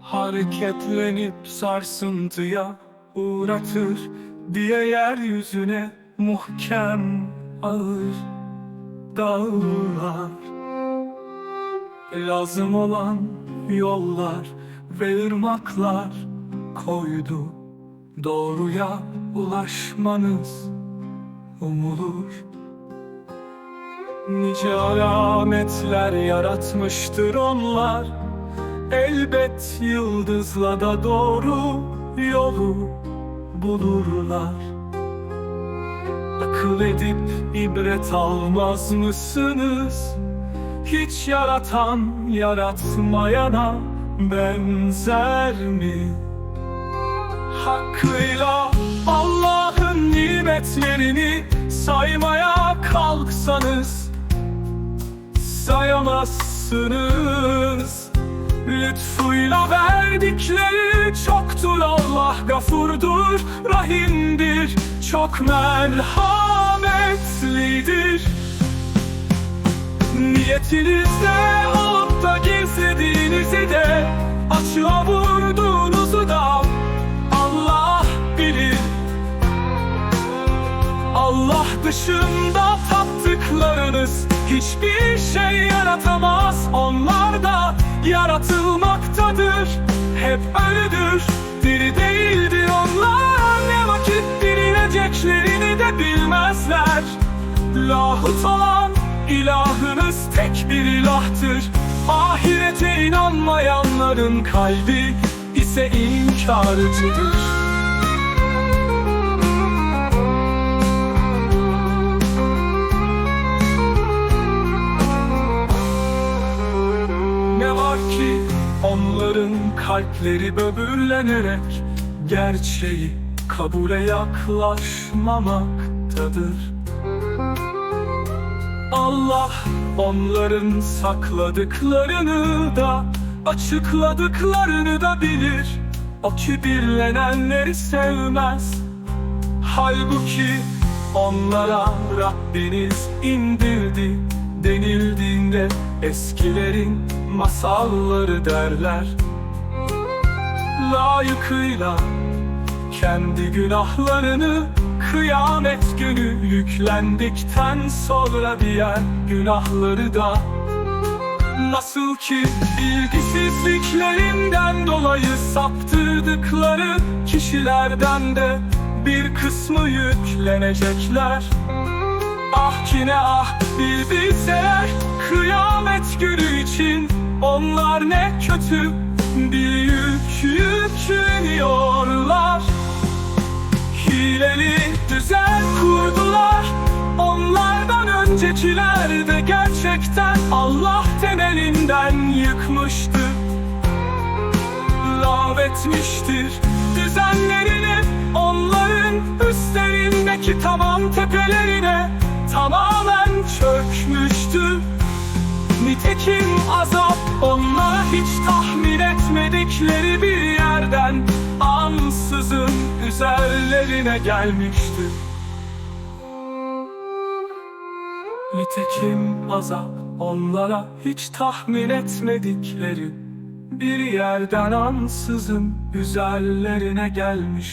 Hareketlenip sarsıntıya uğratır diye yeryüzüne muhkem ağır dağlar. Lazım olan yollar ve ırmaklar koydu Doğruya ulaşmanız umulur Nice alametler yaratmıştır onlar Elbet yıldızla da doğru yolu bulurlar Akıl edip ibret almaz mısınız? Hiç yaratan yaratmayana benzer mi? Hakkıyla Allah'ın nimetlerini saymaya kalksanız sayamazsınız. Lütfuyla verdikleri çoktur Allah gafurdur, rahimdir, çok merhametlidir. Niyetinizde olup da gizlediğinizi de açığa vurduğunuzu dışında taptıklarınız hiçbir şey yaratamaz. Onlar da yaratılmaktadır. Hep ölüdür, diri değildir onlar. Ne vakit dirileceklerini de bilmezler. Lahut olan ilahınız tek bir ilahtır. Ahirete inanmayanların kalbi ise inkarcıdır. Ki onların kalpleri böbürlenerek Gerçeği kabule yaklaşmamaktadır. Allah onların sakladıklarını da Açıkladıklarını da bilir. O kibirlenenleri sevmez. Halbuki onlara Rabbiniz indirdi denildiğinde eskilerin masalları derler. Layıkıyla kendi günahlarını kıyamet günü yüklendikten sonra diğer günahları da Nasıl ki bilgisizliklerinden dolayı saptırdıkları kişilerden de bir kısmı yüklenecekler. Ah ki ne ah bilbilseler kıyamet onlar ne kötü bir yük yükleniyorlar. Hileli düzen kurdular. Onlardan öncekiler de gerçekten Allah temelinden yıkmıştı. Lağvetmiştir düzenlerini Onların üstlerindeki tamam tepelerine Nitekim azap onlar hiç tahmin etmedikleri bir yerden Ansızın üzerlerine gelmişti. Nitekim azap onlara hiç tahmin etmedikleri Bir yerden ansızın üzerlerine gelmişti